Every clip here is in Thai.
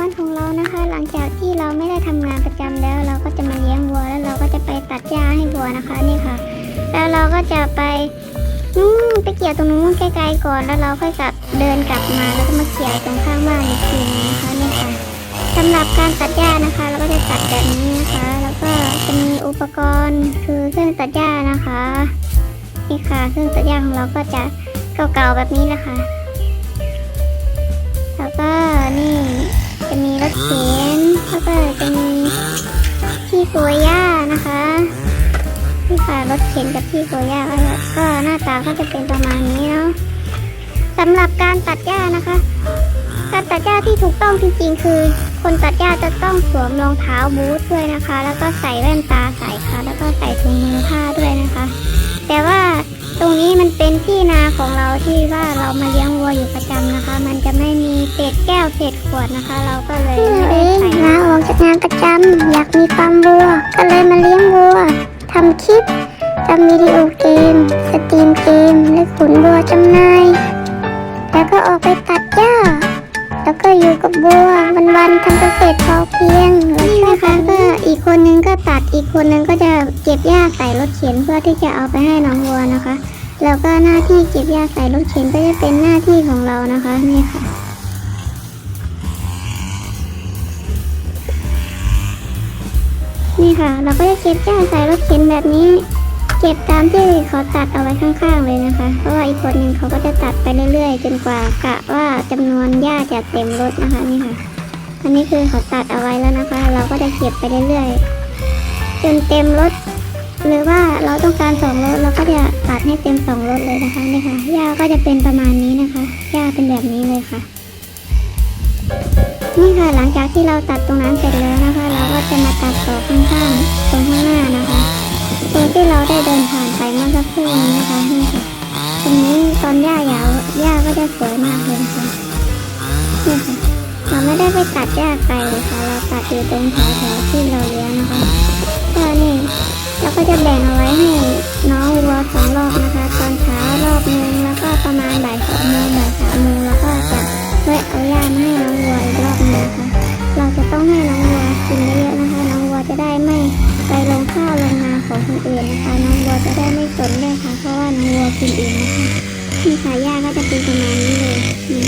วันของเรานะคะ หลังจากที่เราไม่ได้ทำงานประจำแล้ว เราก็จะมาเลี้ยงวัวแล้วเราก็จะไปตัดหญ้าให้วัวนะคะนี่ค่ะ แล้วเราก็จะไปนู่นไปเกี่ยวตรงนู้นไกลๆก่อนแล้วเราค่อยกลับเดินกลับมาแล้วก็มาเกี่ยวตรงข้างบ้านอีกทีนึงนะคะนี่ค่ะสำหรับการตัดหญ้านะคะ เราก็จะตัดแบบนี้นะคะ แล้วก็จะมีอุปกรณ์คือเครื่องตัดหญ้านะคะนี่ค่ะเครื่องตัดหญ้าของเราก็จะเก่าๆแบบนี้แหละค่ะแล้วก็นี่ เข็นกับที่กลัวหญ้าก็หน้าตาก็จะเป็นประมาณนี้เนาะสำหรับการตัดหญ้านะคะ การตัดหญ้าที่ถูกต้องจริงๆ คือ คนตัดหญ้าจะต้องสวมรองเท้าบูทด้วยนะคะ แล้วก็ใส่แว่นตาใส่ค่ะ แล้วก็ใส่ถุงมือผ้าด้วยนะคะ แต่ว่าตรงนี้มันเป็นที่นาของเราที่ว่าเรามาเลี้ยงวัวอยู่ประจำนะคะ มันจะไม่มีเศษแก้วเศษขวดนะคะ เราก็เลยไม่ได้ใส่ลาออกจากงานประจำอยากมีฟาร์มวัว ก็เลยมาเลี้ยงวัวทำคลิป ทำวิดีโอเกม สตรีมเกม และขุนวัวจำหน่าย แล้วก็ออกไปตัดหญ้า แล้วก็อยู่กับบัววันๆทำเกษตรพอเพียงนี่นะคะก็อีกคนนึงก็ตัดอีกคนนึงก็จะเก็บหญ้าใส่รถเข็นเพื่อที่จะเอาไปให้น้องวัวนะคะ แล้วก็หน้าที่เก็บหญ้าใส่รถเข็นก็จะเป็นหน้าที่ของเรานะคะนี่ค่ะนี่ค่ะ เราก็จะเก็บหญ้าใส่รถเข็นแบบนี้ เก็บตามที่เขาตัดเอาไว้ข้างๆเลยนะคะ เพราะว่าอีกคนหนึ่งเขาก็จะตัดไปเรื่อยๆ จนกว่ากะว่าจำนวนหญ้าจะเต็มรถนะคะนี่ค่ะ อันนี้คือเขาตัดเอาไว้แล้วนะคะ เราก็จะเก็บไปเรื่อยๆ จนเต็มรถหรือว่าเราต้องการสองรถเราก็จะตัดให้เต็มสองรถเลยนะคะนี่ค่ะหญ้าก็จะเป็นประมาณนี้นะคะหญ้าเป็นแบบนี้เลยค่ะ นี่ค่ะหลังจากที่เราตัดตรงนั้นเสร็จแล้วนะคะ เราก็จะมาตัดต่อข้างๆตรงข้างหน้านะคะ สักครู่นี้นะคะนี่ค่ะตรงนี้ตอนหญ้ายาวหญ้าก็จะสวยมากเลยค่ะนี่ค่ะเราไม่ได้ไปตัดหญ้าไกลเลยค่ะ เราตัดอยู่ตรงแถวๆที่เราเลี้ยงนะคะก็นี่เราก็จะแบ่งเอาไว้ให้ กินเองนะคะนี่ค่ะหญ้าก็จะเป็นประมาณนี้เลยนี่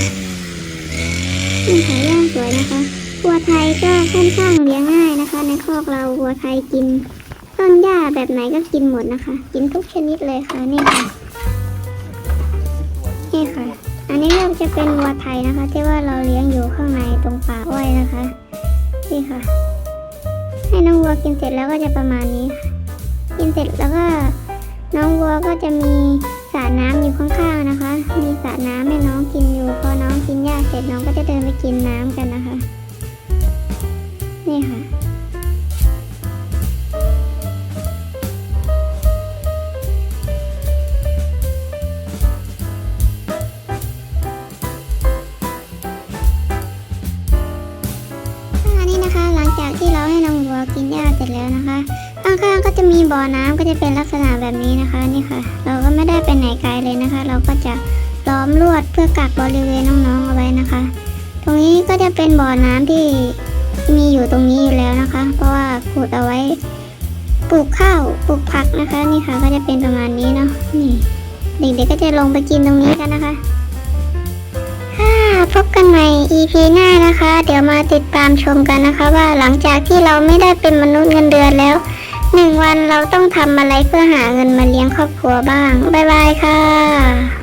นี่ค่ะหญ้าสวยนะคะวัวไทยก็ค่อนข้างเลี้ยงง่ายนะคะ ในคอกเราวัวไทยกิน ต้นหญ้าแบบไหนก็กินหมดนะคะ กินทุกชนิดเลยค่ะนี่ค่ะนี่ค่ะ อันนี้ก็จะเป็นวัวไทยนะคะ ที่ว่าเราเลี้ยงอยู่ข้างในตรงป่าอ้อยนะคะนี่ค่ะ ให้น้องวัวกินเสร็จแล้วก็จะประมาณนี้ค่ะกินเสร็จแล้วก็น้องวัวก็จะมี สระน้ำอยู่ข้างๆนะคะ มีสระน้ำให้น้องกินอยู่ พอน้องกินหญ้าเสร็จน้องก็จะเดินไปกินน้ำกันนะคะ นี่ค่ะ อันนี้นะคะหลังจากที่เราให้น้องวัวกินหญ้าเสร็จแล้วนะคะ ข้างๆก็จะมีบ่อน้ำก็จะเป็นลักษณะแบบนี้นะคะนี่ค่ะ เราก็ไม่ได้ไปไหนไกลเลยนะคะ เราก็จะล้อมลวดเพื่อกักบริเวณน้องๆเอาไว้นะคะ ตรงนี้ก็จะเป็นบ่อน้ำที่มีอยู่ตรงนี้อยู่แล้วนะคะ เพราะว่าขุดเอาไว้ปลูกข้าวปลูกผักนะคะ นี่ค่ะก็จะเป็นประมาณนี้เนาะนี่เด็กๆก็จะลงไปกินตรงนี้กันนะคะค่ะพบกันใหม่ EP หน้านะคะ เดี๋ยวมาติดตามชมกันนะคะ ว่าหลังจากที่เราไม่ได้เป็นมนุษย์เงินเดือนแล้ว หนึ่งวันเราต้องทำอะไรเพื่อหาเงินมาเลี้ยงครอบครัวบ้าง บ๊ายบายค่ะ